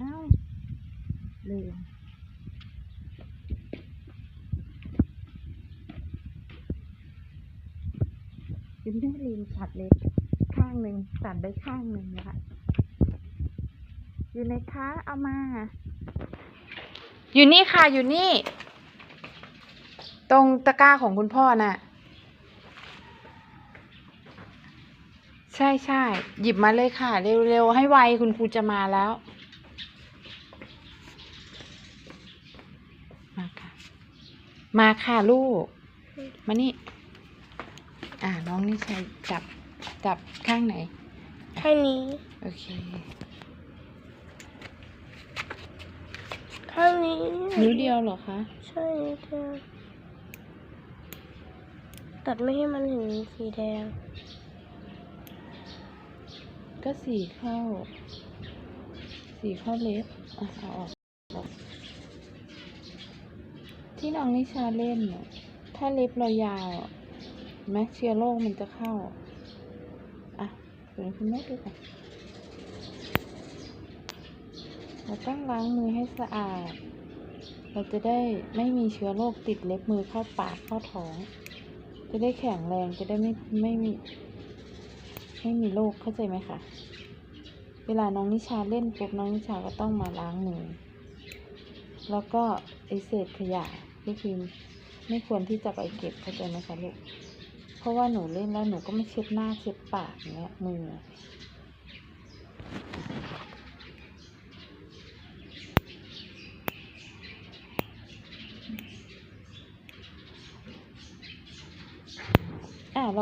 อ้าลืมคุณแม่ลืมตัดเล็บข้างหนึ่งตัดได้ข้างหนึ่งนะคะ อยู่ในคะเอามา อยู่นี่ค่ะ อยู่นี่ ตรงตะกร้าของคุณพ่อน่ะ ใช่ใช่หยิบมาเลยค่ะ เร็วๆ ให้ไวคุณครูจะมาแล้ว มาค่ะ มาค่ะลูก มานี่ อ่าน้องนี่ใช้จับจับข้างไหนแค่นี้ โอเค ข้างนี้ นิ้วเดียวเหรอคะ ใช่นิ้วเดียวตัดไม่ให้มันเห็นสีแดง ก็สีเข้า สีเข้าเล็บอะเอาออก ที่น้องนิชาเล่น ถ้าเล็บเรายาวแม้เชื้อโรคมันจะเข้า อะเดี๋ยวคุณแม่ดูก่อนเราต้องล้างมือให้สะอาด เราจะได้ไม่มีเชื้อโรคติดเล็บมือเข้าปากเข้าท้อง จะได้แข็งแรงจะได้ไม่ไม่มีไม่มีโรคเข้าใจไหมคะ เวลาน้องนิชาเล่นปุ๊บน้องนิชาก็ต้องมาล้างมือ แล้วก็ไอเศษขยะ ก็คือไม่ควรที่จะไปเก็บเข้าใจไหมคะลูกเพราะว่าหนูเล่นแล้วหนูก็ไม่เช็ดหน้าเช็ดปากอย่างเงี้ยมือ